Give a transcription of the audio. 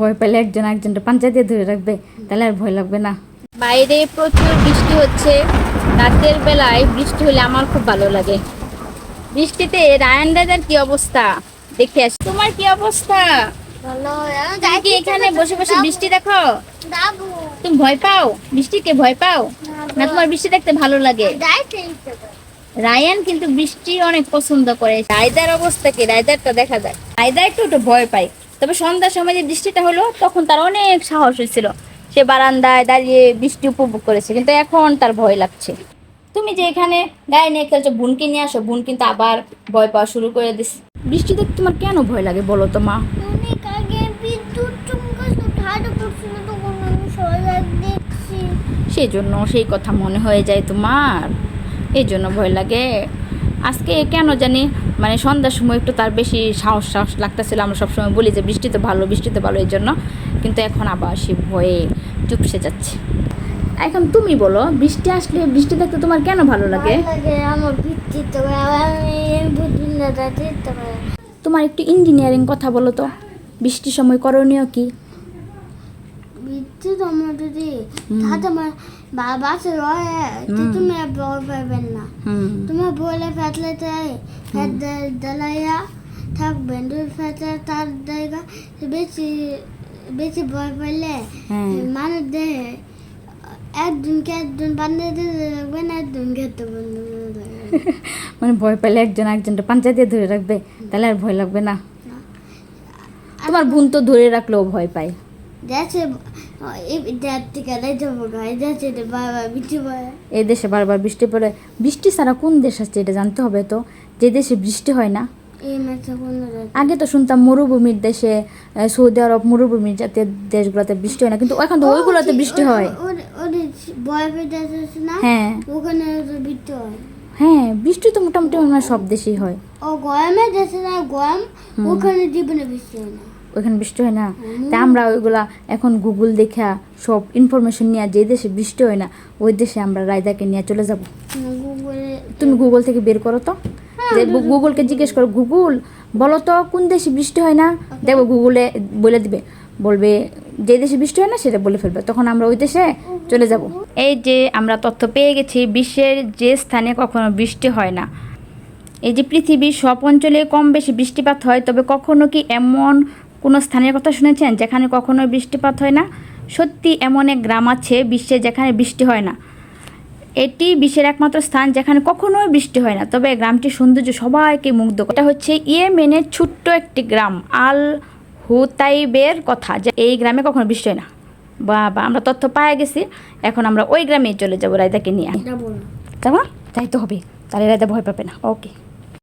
ভয় পেলে একজন একজনটা পাঞ্জা দিয়ে ধরে রাখবে তাহলে আর ভয় লাগবে না। বাইরে প্রচুর বৃষ্টি হচ্ছে। রাতের বেলায় বৃষ্টি হলে আমার খুব ভালো লাগে। বৃষ্টিতে রায়ান দাদার কি অবস্থা? দেখে আসি। তোমার কি অবস্থা? ভালো কি এখানে বসে বসে বৃষ্টি দেখো? তুমি ভয় পাও? বৃষ্টিকে ভয় পাও? না তোমার বৃষ্টি দেখতে ভালো লাগে? রায়ান কিন্তু বৃষ্টি অনেক পছন্দ করে। রায়দার অবস্থা কি? রায়দারটা দেখা যায় রায়দা একটু একটু ভয় পায়। তবে সন্ধ্যার সময় যে বৃষ্টিটা হলো তখন তার অনেক সাহস হয়েছিল। সে বারান্দায় দাঁড়িয়ে বৃষ্টি উপভোগ করেছে কিন্তু এখন তার ভয় লাগছে। তুমি যে এখানে গায়ে নিয়ে খেলছো বোনকে নিয়ে আসো বোন কিন্তু আবার ভয় পাওয়া শুরু করে দিস বৃষ্টি দেখতে তোমার কেন ভয় লাগে বলো তো মা? অনেক আগে বিদ্যুৎ সেই জন্য সেই কথা মনে হয়ে যায় তোমার। এই জন্য ভয় লাগে। আজকে কেন জানি মানে সন্ধ্যার সময় একটু তার বেশি সাহস সাহস লাগতেছিল। আমরা সবসময় বলি যে বৃষ্টি তো ভালো বৃষ্টিতে ভালো এই জন্য। কিন্তু এখন আবার সে ভয়ে চুপসে যাচ্ছে। এখন তুমি বলো বৃষ্টি আসলে বৃষ্টি দেখতে তোমার কেন ভালো লাগে? তোমার একটু ইঞ্জিনিয়ারিং কথা বলো তো। বৃষ্টির সময় করণীয় কি? বিদ্যুৎ আমার যদি তাতে আমার বাবা আছে রয় তুমি ভয় পাবেন না তোমার বলে ফেটলে চাই ফেট দালাইয়া থাকবেন দুই ফেটলে তার জায়গা বেশি বেশি ভয় পাইলে হ্যাঁ মানুষ দেহে একজনকে একজন বান্ধে দিতে রাখবেন একজন খেতে বন্ধ করে মানে ভয় পেলে একজন একজনটা পাঞ্জা দিয়ে ধরে রাখবে তাহলে আর ভয় লাগবে না তোমার বোন তো ধরে রাখলেও ভয় পায় বিচু ভয় এই দেশে বারবার বৃষ্টি পড়ে। বৃষ্টি ছাড়া কোন দেশ আছে এটা জানতে হবে তো? যে দেশে বৃষ্টি হয় না। আগে তো শুনতাম মরুভূমির দেশে সৌদি আরব মরুভূমির জাতীয় দেশগুলোতে বৃষ্টি হয় না কিন্তু এখন তো ওইগুলোতে বৃষ্টি হয়। যাচ্ছে না? হ্যাঁ। ওখানে বৃষ্টি হয়। হ্যাঁ বৃষ্টি তো মোটামুটি আমার সব দেশেই হয়। ও গরমে যাচ্ছে না গরম ওখানে জীবনে বৃষ্টি হয় না। ওইখানে বৃষ্টি হয় না। তা আমরা ওইগুলা এখন গুগল দেখা সব ইনফরমেশন নিয়ে যে দেশে বৃষ্টি হয় না ওই দেশে আমরা রায়দাকে নিয়ে চলে যাব। তুমি গুগল থেকে বের করো তো। যে গুগলকে জিজ্ঞেস করো গুগল বলো তো কোন দেশে বৃষ্টি হয় না? দেখো গুগলে বলে দিবে। বলবে যে দেশে বৃষ্টি হয় না সেটা বলে ফেলবে। তখন আমরা ওই দেশে চলে যাব। এই যে আমরা তথ্য পেয়ে গেছি বিশ্বের যে স্থানে কখনো বৃষ্টি হয় না। এই যে পৃথিবীর সব অঞ্চলে কম বেশি বৃষ্টিপাত হয় তবে কখনো কি এমন কোনো স্থানের কথা শুনেছেন যেখানে কখনো বৃষ্টিপাত হয় না? সত্যি এমন এক গ্রাম আছে বিশ্বে যেখানে বৃষ্টি হয় না। এটি বিশ্বের একমাত্র স্থান যেখানে কখনোই বৃষ্টি হয় না। তবে গ্রামটির সৌন্দর্য সবাইকে মুগ্ধ এটা হচ্ছে ইয়েমেনের ছোট্ট একটি গ্রাম আল হুতাইবের কথা যে এই গ্রামে কখনো বৃষ্টি হয় না। বা বা আমরা তথ্য পায়ে গেছি। এখন আমরা ওই গ্রামে চলে যাব রায়দাকে নিয়ে। যাব তো হবে। তাহলে রায়দা ভয় পাবে না। ওকে।